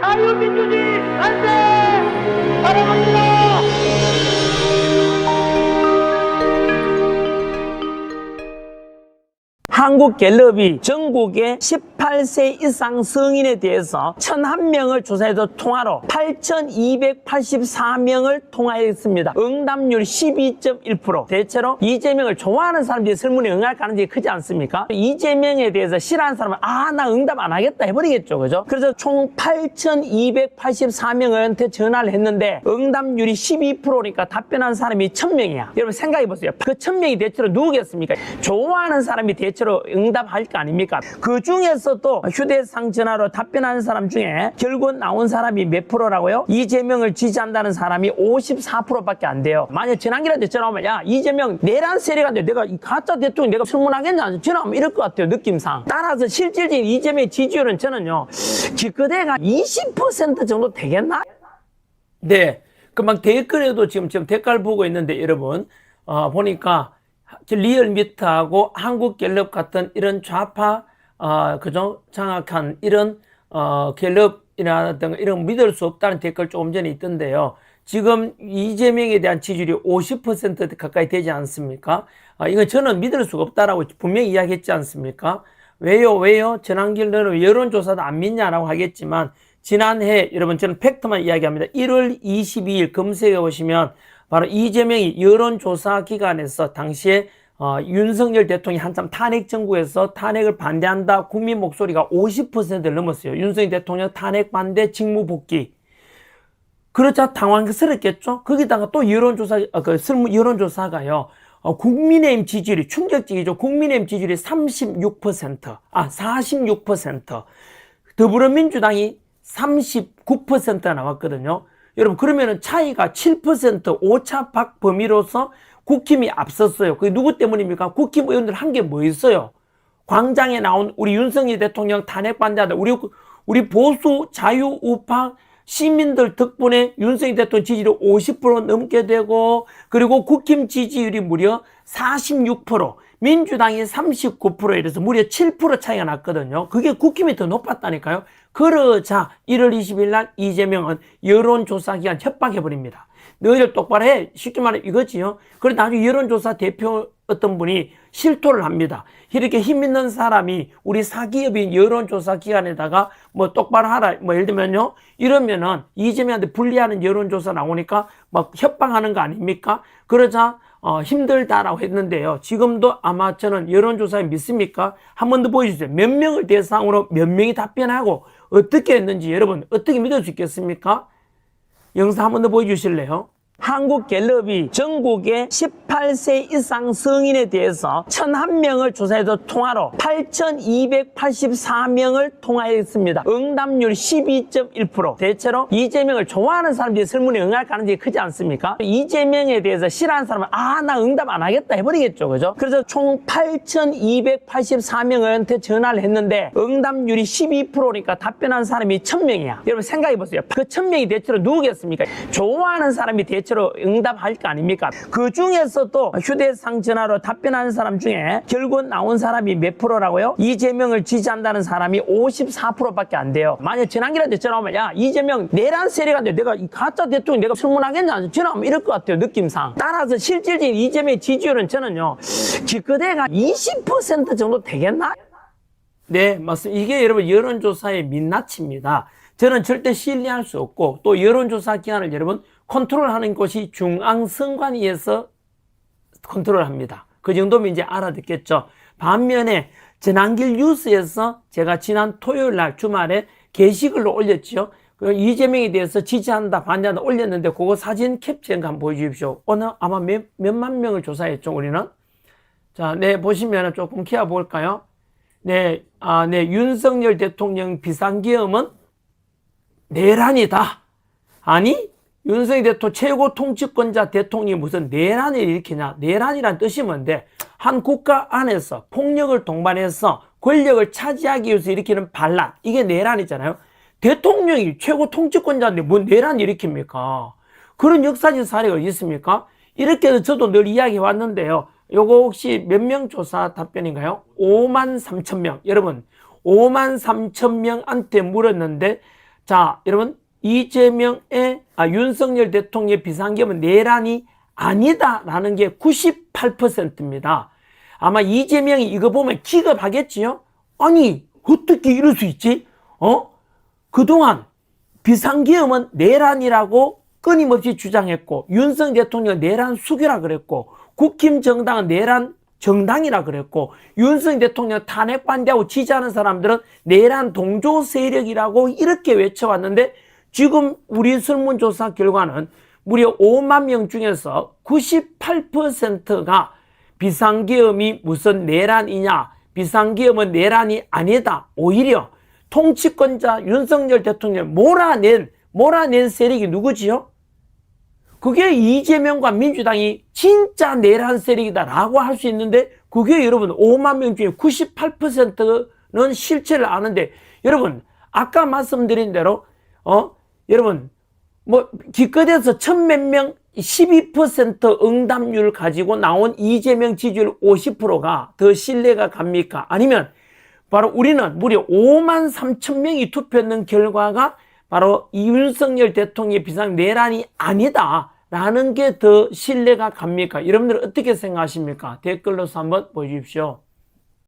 자유민주주의 만세! 사랑합니다! 한국 갤럽이 전국의 18세 이상 성인에 대해서 1001명을 조사해서 통화로 8,284명을 통화했습니다. 응답률 12.1%. 대체로 이재명을 좋아하는 사람들이 설문에 응할 가능성이 크지 않습니까? 이재명에 대해서 싫어하는 사람은 아, 나 응답 안 하겠다 해버리겠죠. 그죠? 그래서 총 8,284명한테 전화를 했는데 응답률이 12%니까 답변한 사람이 1,000명이야. 여러분 생각해 보세요. 그 1,000명이 대체로 누구겠습니까? 좋아하는 사람이 대체로 응답할 거 아닙니까? 그 중에서도 휴대상 전화로 답변하는 사람 중에 결국 나온 사람이 몇 프로라고요? 이재명을 지지한다는 사람이 54%밖에 안 돼요. 만약 전환기한테 전화 오면 야 이재명 내란 세력한테 내가 이 가짜 대통령 내가 설문하겠냐 전화하면 이럴 것 같아요 느낌상. 따라서 실질적인 이재명의 지지율은 저는요 기껏해가 20% 정도 되겠나? 네. 금방 댓글에도 지금, 지금 댓글 보고 있는데, 여러분, 어, 보니까, 리얼미터하고 한국갤럽 같은 이런 좌파, 어, 그죠? 장악한 이런, 어, 갤럽이라든가 이런 믿을 수 없다는 댓글 조금 전에 있던데요. 지금 이재명에 대한 지지율이 50% 가까이 되지 않습니까? 아, 이건 저는 믿을 수가 없다라고 분명히 이야기했지 않습니까? 왜요? 왜요? 전환길 너는 여론조사도 안 믿냐라고 하겠지만 지난해 여러분 저는 팩트만 이야기합니다. 1월 22일 검색해 보시면 바로 이재명이 여론조사 기관에서 당시에 어, 윤석열 대통령이 한참 탄핵 정부에서 탄핵을 반대한다 국민 목소리가 50%를 넘었어요. 윤석열 대통령 탄핵 반대 직무 복귀. 그러자 당황스럽겠죠? 거기다가 또 여론조사, 어, 그 여론조사가요, 어, 국민의힘 지지율이 충격적이죠. 국민의힘 지지율이 36%, 아, 46%. 더불어민주당이 39%가 나왔거든요. 여러분, 그러면은 차이가 7% 오차박 범위로서 국힘이 앞섰어요. 그게 누구 때문입니까? 국힘 의원들 한 게 뭐 있어요? 광장에 나온 우리 윤석열 대통령 탄핵 반대하다. 우리, 우리 보수 자유 우파 시민들 덕분에 윤석열 대통령 지지율이 50% 넘게 되고, 그리고 국힘 지지율이 무려 46%, 민주당이 39% 이래서 무려 7% 차이가 났거든요. 그게 국힘이 더 높았다니까요. 그러자 1월 20일 날 이재명은 여론조사기관 협박해버립니다. 너희들 똑바로 해. 쉽게 말해 이거지요. 그래 나중에 여론조사 대표 어떤 분이 실토를 합니다. 이렇게 힘 있는 사람이 우리 사기업인 여론조사 기관에다가 뭐 똑바로 하라. 뭐 예를 들면요. 이러면은 이재명한테 불리하는 여론조사 나오니까 막 협박하는 거 아닙니까? 그러자 어, 힘들다라고 했는데요. 지금도 아마 저는 여론조사에 믿습니까? 한 번 더 보여주세요. 몇 명을 대상으로 몇 명이 답변하고 어떻게 했는지 여러분 어떻게 믿을 수 있겠습니까? 영상 한 번 더 보여주실래요? 한국 갤럽이 전국의 18세 이상 성인에 대해서 1,001명을 조사해서 통화로 8,284명을 통화했습니다. 응답률 12.1%. 대체로 이재명을 좋아하는 사람들이 설문에 응할 가능성이 크지 않습니까? 이재명에 대해서 싫어하는 사람은 아, 나 응답 안 하겠다 해버리겠죠. 그죠? 그래서 총 8,284명한테 전화를 했는데 응답률이 12%니까 답변한 사람이 1,000명이야. 여러분 생각해 보세요. 그 1,000명이 대체로 누구겠습니까? 좋아하는 사람이 대체로 응답할 거 아닙니까? 그 중에서도 휴대상 전화로 답변하는 사람 중에 결국 나온 사람이 몇 프로라고요? 이재명을 지지한다는 사람이 54%밖에 안 돼요. 만약 전환기한테 전화 오면 야 이재명 내란 세력한테 내가 이 가짜 대통령 내가 설문하겠냐 전화하면 이럴 것 같아요 느낌상. 따라서 실질적인 이재명의 지지율은 저는요 기껏해가 20% 정도 되겠나? 네, 맞습니다. 이게 여러분 여론조사의 민낯입니다. 저는 절대 신뢰할 수 없고 또 여론조사 기관을 여러분 컨트롤하는 곳이 중앙선관위에서 컨트롤합니다. 그 정도면 이제 알아듣겠죠. 반면에 전환길 뉴스에서 제가 지난 토요일 날 주말에 게시글로 올렸죠. 그 이재명에 대해서 지지한다, 반대한다 올렸는데 그거 사진 캡처한 거 한번 보여주십시오. 오늘 아마 몇, 몇만 명을 조사했죠, 우리는. 자, 네, 보시면 조금 키워 볼까요? 네, 아, 네, 윤석열 대통령 비상계엄은 내란이다. 아니, 윤석열 대통령 최고 통치권자 대통령이 무슨 내란을 일으키냐. 내란이란 뜻이 뭔데, 한 국가 안에서 폭력을 동반해서 권력을 차지하기 위해서 일으키는 반란. 이게 내란이잖아요. 대통령이 최고 통치권자인데 뭔 내란 일으킵니까? 그런 역사적 사례가 있습니까? 이렇게 해서 저도 늘 이야기해 왔는데요. 요거 혹시 몇 명 조사 답변인가요? 5만 3천 명. 여러분, 5만 3천 명한테 물었는데 자, 여러분 이재명의 아, 윤석열 대통령의 비상계엄은 내란이 아니다라는 게 98%입니다. 아마 이재명이 이거 보면 기겁하겠지요? 아니, 어떻게 이럴 수 있지? 어? 그동안 비상계엄은 내란이라고 끊임없이 주장했고, 윤석 대통령 내란 수교라 그랬고, 국힘 정당은 내란 정당이라 그랬고, 윤석 대통령 탄핵 반대하고 지지하는 사람들은 내란 동조 세력이라고 이렇게 외쳐왔는데, 지금 우리 설문조사 결과는 무려 5만 명 중에서 98%가 비상계엄이 무슨 내란이냐, 비상계엄은 내란이 아니다. 오히려 통치권자 윤석열 대통령 몰아낸, 몰아낸 세력이 누구지요? 그게 이재명과 민주당이 진짜 내란 세력이다라고 할 수 있는데 그게 여러분 5만 명 중에 98%는 실체를 아는데 여러분 아까 말씀드린 대로 어 여러분 뭐 기껏해서 천 몇 명 12% 응답률 가지고 나온 이재명 지지율 50%가 더 신뢰가 갑니까? 아니면 바로 우리는 무려 5만 3천 명이 투표했는 결과가 바로 이윤석열 대통령의 비상 내란이 아니다 라는 게 더 신뢰가 갑니까? 여러분들 어떻게 생각하십니까? 댓글로서 한번 보여주십시오.